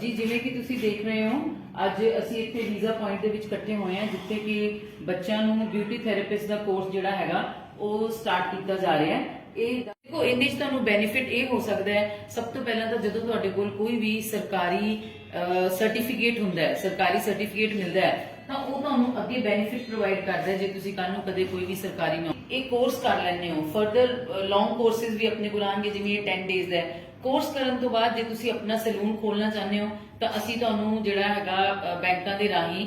ਜੀ, ਜਿਵੇਂ ਕਿ ਤੁਸੀਂ ਦੇਖ ਰਹੇ ਹੋ, ਅੱਜ ਅਸੀਂ ਇੱਥੇ ਵੀਜ਼ਾ ਪੁਆਇੰਟ ਦੇ ਵਿੱਚ ਇਕੱਠੇ ਹੋਏ ਹਾਂ, ਜਿੱਥੇ ਕਿ ਬੱਚਿਆਂ ਨੂੰ ਬਿਊਟੀ ਥੈਰੇਪਿਸਟ ਦਾ ਕੋਰਸ ਜਿਹੜਾ ਹੈਗਾ, ਉਹ ਸਟਾਰਟ ਕੀਤਾ ਜਾ ਰਿਹਾ ਹੈ। ਇਹ ਦੇਖੋ ਇਹਦੇ ਵਿੱਚ ਤੁਹਾਨੂੰ ਬੈਨੀਫਿਟ ਇਹ ਹੋ ਸਕਦਾ ਹੈ, ਸਭ ਤੋਂ ਪਹਿਲਾਂ ਤਾਂ ਜਦੋਂ ਤੁਹਾਡੇ ਕੋਲ ਕੋਈ ਵੀ ਸਰਕਾਰੀ ਸਰਟੀਫਿਕੇਟ ਹੁੰਦਾ ਹੈ, ਸਰਕਾਰੀ ਸਰਟੀਫਿਕੇਟ ਮਿਲਦਾ ਹੈ, ਤਾਂ ਉਹ ਤੁਹਾਨੂੰ ਅੱਗੇ ਬੈਨੀਫਿਟ ਪ੍ਰੋਵਾਈਡ ਕਰਦਾ ਜੇ ਤੁਸੀਂ ਕੱਲ ਨੂੰ ਕਦੇ ਕੋਈ ਵੀ ਸਰਕਾਰੀ ਨੌਕਰੀ ਇਹ ਕੋਰਸ ਕਰ ਲੈਣੇ ਹੋ। ਫਰਦਰ ਲੌਂਗ ਕੋਰਸਿਸ ਵੀ ਆਪਣੇ ਕੋਲ ਆਣਗੇ ਜਿਵੇਂ ਇਹ 10 ਡੇਜ਼ ਦਾ ਹੈ। ਕੋਰਸ ਕਰਨ ਤੋਂ ਬਾਅਦ ਜੇ ਤੁਸੀਂ ਆਪਣਾ ਸੈਲੂਨ ਖੋਲਣਾ ਚਾਹੁੰਦੇ ਹੋ, ਤਾਂ ਅਸੀਂ ਤੁਹਾਨੂੰ ਜਿਹੜਾ ਹੈਗਾ ਬੈਂਕਾਂ ਦੇ ਰਾਹੀਂ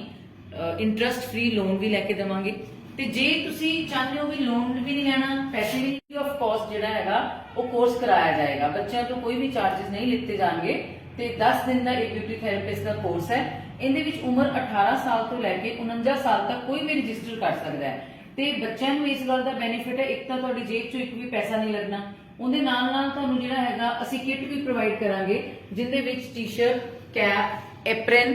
ਇੰਟਰਸਟ ਫ੍ਰੀ ਲੋਨ ਵੀ ਲੈ ਕੇ ਦੇਵਾਂਗੇ। ਤੇ ਜੇ ਤੁਸੀਂ ਚਾਹੁੰਦੇ ਹੋ ਵੀ ਲੋਨ ਵੀ ਨਹੀਂ ਲੈਣਾ ਪੈਸੇ ਵੀ ਆਫ ਕਾਸਟ ਜਿਹੜਾ ਹੈਗਾ, ਉਹ ਕੋਰਸ ਕਰਾਇਆ ਜਾਏਗਾ। ਬੱਚਿਆਂ ਤੋਂ ਕੋਈ ਵੀ ਚਾਰजेस ਨਹੀਂ ਲਿੱਤੇ ਜਾਣਗੇ। ਤੇ 10 ਦਿਨ ਦਾ ਇਹ ਥੈਰੇਪਿਸਟ ਦਾ ਕੋਰਸ ਹੈ। ਇਹਦੇ ਵਿੱਚ ਉਮਰ 18 ਸਾਲ ਤੋਂ ਲੈ ਕੇ 49 ਸਾਲ ਤੱਕ ਕੋਈ ਵੀ ਰਜਿਸਟਰ ਕਰ ਸਕਦਾ ਹੈ। ਤੇ ਬੱਚਿਆਂ ਨੂੰ ਇਸ ਗੱਲ ਦਾ ਬੈਨੀਫਿਟ ਹੈ, ਇੱਕ ਤਾਂ ਤੁਹਾਡੀ ਜੇਬ ਚੋਂ ਇੱਕ ਵੀ ਪੈਸਾ ਨਹੀਂ ਲੱਗਣਾ। ਉਹਦੇ ਨਾਲ ਨਾਲ ਤੁਹਾਨੂੰ ਜਿਹੜਾ ਹੈਗਾ, ਅਸੀਂ ਕਿੱਟ ਵੀ ਪ੍ਰੋਵਾਈਡ ਕਰਾਂਗੇ ਜਿੰਦੇ ਵਿੱਚ T-shirt cap apron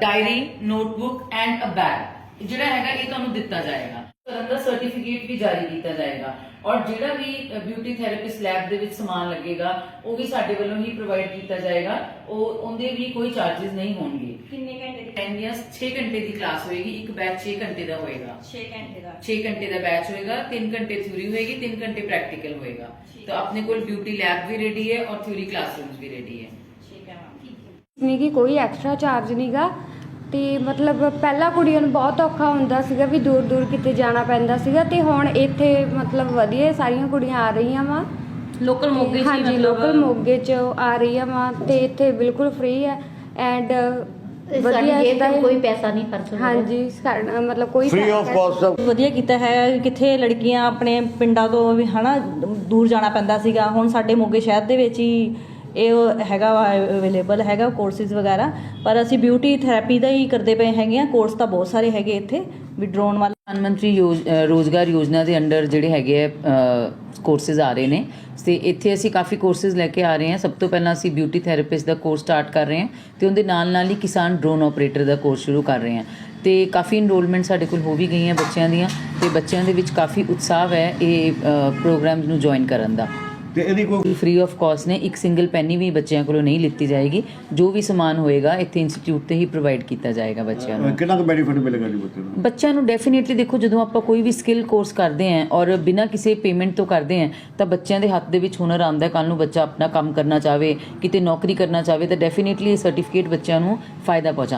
diary notebook and uh bag ਜਿਹੜਾ ਹੈਗਾ, ਇਹ ਤੁਹਾਨੂੰ ਦਿੱਤਾ ਜਾਏਗਾ। ਕਰਨ ਦਾ ਸਰਟੀਫਿਕੇਟ ਵੀ ਜਾਰੀ ਕੀਤਾ ਜਾਏਗਾ। ਔਰ ਜਿਹੜਾ ਵੀ ਬਿਊਟੀ ਥੈਰੇਪਿਸਟ ਲੈਬ ਦੇ ਵਿੱਚ ਸਮਾਨ ਲੱਗੇਗਾ ਉਹ ਵੀ ਸਾਡੇ ਵੱਲੋਂ ਹੀ ਪ੍ਰੋਵਾਈਡ ਕੀਤਾ ਜਾਏਗਾ। ਉਹ ਉਹਦੇ ਵੀ ਕੋਈ ਚਾਰजेस ਨਹੀਂ ਹੋਣਗੇ। ਕਿੰਨੇ ਘੰਟੇ ਦੀ 10 ਜਾਂ 6 ਘੰਟੇ ਦੀ ਕਲਾਸ ਹੋਏਗੀ ਇੱਕ ਬੈਚ 6 ਘੰਟੇ ਦਾ ਹੋਏਗਾ। 6 ਘੰਟੇ ਦਾ। 6 ਘੰਟੇ ਦਾ ਬੈਚ ਹੋਏਗਾ 3 ਘੰਟੇ ਥਿਊਰੀ ਹੋਏਗੀ 3 ਘੰਟੇ ਪ੍ਰੈਕਟੀਕਲ ਹੋਏਗਾ। ਤਾਂ ਆਪਣੇ ਕੋਲ ਬਿਊਟੀ ਲੈਬ ਵੀ ਰੈਡੀ ਹੈ ਔਰ ਥਿਊਰੀ ਕਲਾਸਰੂਮਸ ਵੀ ਰੈਡੀ ਹੈ। ਠੀਕ ਹੈ ਮੈਮ ਠੀਕ ਹੈ ਨਹੀਂ ਕਿ ਕੋਈ ਐਕਸਟਰਾ ਚਾਰਜ ਨਹੀਂਗਾ ਤੇ ਮਤਲਬ ਪਹਿਲਾਂ ਕੁੜੀਆਂ ਨੂੰ ਬਹੁਤ ਔਖਾ ਹੁੰਦਾ ਸੀਗਾ ਵੀ ਦੂਰ ਦੂਰ ਕਿਤੇ ਜਾਣਾ ਪੈਂਦਾ ਸੀਗਾ ਤੇ ਹੁਣ ਇੱਥੇ ਮਤਲਬ ਵਧੀਆ ਸਾਰੀਆਂ ਕੁੜੀਆਂ ਆ ਰਹੀਆਂ ਵਾ। ਲੋਕਲ ਮੋਗੇ ਚ ਹਾਂਜੀ ਲੋਕਲ ਮੋਗੇ ਚ ਆ ਰਹੀਆਂ ਵਾ ਤੇ ਇੱਥੇ ਬਿਲਕੁਲ ਫ੍ਰੀ ਹੈ ਐਂਡ ਵਧੀਆ ਤੋਂ ਕੋਈ ਪੈਸਾ ਨਹੀਂ ਖਰਚ ਹੋਇਆ ਹਾਂਜੀ ਸਾਡਾ ਮਤਲਬ ਕੋਈ ਫ੍ਰੀ ਆਫ ਕਾਸਟ ਵਧੀਆ ਕੀਤਾ ਹੈ ਕਿੱਥੇ ਲੜਕੀਆਂ ਆਪਣੇ ਪਿੰਡਾਂ ਤੋਂ ਵੀ ਹਨਾ ਦੂਰ ਜਾਣਾ ਪੈਂਦਾ ਸੀਗਾ। ਹੁਣ ਸਾਡੇ ਮੋਗੇ ਸ਼ਹਿਰ ਦੇ ਵਿੱਚ ਹੀ ਇਹ ਹੈਗਾ ਵਾ ਅਵੇਲੇਬਲ ਹੈਗਾ ਕੋਰਸਿਸ ਵਗੈਰਾ ਪਰ ਅਸੀਂ ਬਿਊਟੀ ਥੈਰੇਪੀ ਦਾ ਹੀ ਕਰਦੇ ਪਏ ਹੈਗੇ ਆ ਕੋਰਸ ਤਾਂ ਬਹੁਤ ਸਾਰੇ ਹੈਗੇ ਇੱਥੇ ਵੀ ਡਰੋਨ ਵਾਲਾ ਪ੍ਰਧਾਨ ਮੰਤਰੀ ਯੋਜ- ਅ, ਰੋਜ਼ਗਾਰ ਯੋਜਨਾ ਦੇ ਅੰਡਰ ਜਿਹੜੇ ਹੈਗੇ ਆ ਕੋਰਸਿਸ ਆ ਰਹੇ ਨੇ ਤੇ ਇੱਥੇ ਅਸੀਂ ਕਾਫੀ ਕੋਰਸਿਸ ਲੈ ਕੇ ਆ ਰਹੇ ਹਾਂ। ਸਭ ਤੋਂ ਪਹਿਲਾਂ ਅਸੀਂ ਬਿਊਟੀ ਥੈਰੇਪਿਸਟ ਦਾ ਕੋਰਸ ਸਟਾਰਟ ਕਰ ਰਹੇ ਹਾਂ ਤੇ ਉਹਦੇ ਨਾਲ ਨਾਲ ਹੀ ਕਿਸਾਨ ਡਰੋਨ ਆਪਰੇਟਰ ਦਾ ਕੋਰਸ ਸ਼ੁਰੂ ਕਰ ਰਹੇ ਹਾਂ। ਤੇ ਕਾਫੀ ਇਨਰੋਲਮੈਂਟ ਸਾਡੇ ਕੋਲ ਹੋ ਵੀ ਗਈਆਂ ਬੱਚਿਆਂ ਦੀਆਂ ਤੇ ਬੱਚਿਆਂ ਦੇ ਵਿੱਚ ਕਾਫੀ ਉਤਸ਼ਾਹ ਹੈ ਇਹ ਪ੍ਰੋਗਰਾਮਸ ਨੂੰ ਜੁਆਇਨ ਕਰਨ ਦਾ। ਤੇ ਇਹਦੀ ਕੋਈ ਫ੍ਰੀ ਆਫ ਕਾਸਟ ਨੇ ਇੱਕ ਸਿੰਗਲ ਪੈਨੀ ਵੀ ਬੱਚਿਆਂ ਕੋਲੋਂ ਨਹੀਂ ਲਿੱਤੀ ਜਾਏਗੀ। ਜੋ ਵੀ ਸਮਾਨ ਹੋਏਗਾ ਇੱਥੇ ਇੰਸਟੀਚਿਊਟ ਤੇ ਹੀ ਪ੍ਰੋਵਾਈਡ ਕੀਤਾ ਜਾਏਗਾ ਬੱਚਿਆਂ ਨੂੰ। ਕਿੰਨਾ ਕੁ ਬੈਨੀਫਿਟ ਮਿਲੇਗਾ ਜੀ ਬੱਚੇ ਨੂੰ? ਬੱਚਿਆਂ ਨੂੰ ਡੈਫੀਨਿਟਲੀ ਦੇਖੋ ਜਦੋਂ ਆਪਾਂ ਕੋਈ ਵੀ ਸਕਿੱਲ ਕੋਰਸ ਕਰਦੇ ਆਂ ਔਰ ਬਿਨਾਂ ਕਿਸੇ ਪੇਮੈਂਟ ਤੋਂ ਕਰਦੇ ਆਂ ਤਾਂ ਬੱਚਿਆਂ ਦੇ ਹੱਥ ਦੇ ਵਿੱਚ ਹੁਨਰ ਆਉਂਦਾ ਕੱਲ ਨੂੰ ਬੱਚਾ ਆਪਣਾ ਕੰਮ ਕਰਨਾ ਚਾਹਵੇ ਕਿਤੇ ਨੌਕਰੀ ਕਰਨਾ ਚਾਹਵੇ ਤਾਂ ਡੈਫੀਨਿਟਲੀ ਇਹ ਸਰਟੀਫਿਕੇਟ ਬੱਚਿਆਂ ਨੂੰ ਫਾਇਦਾ ਪਹੁੰਚਾਉਂਦਾ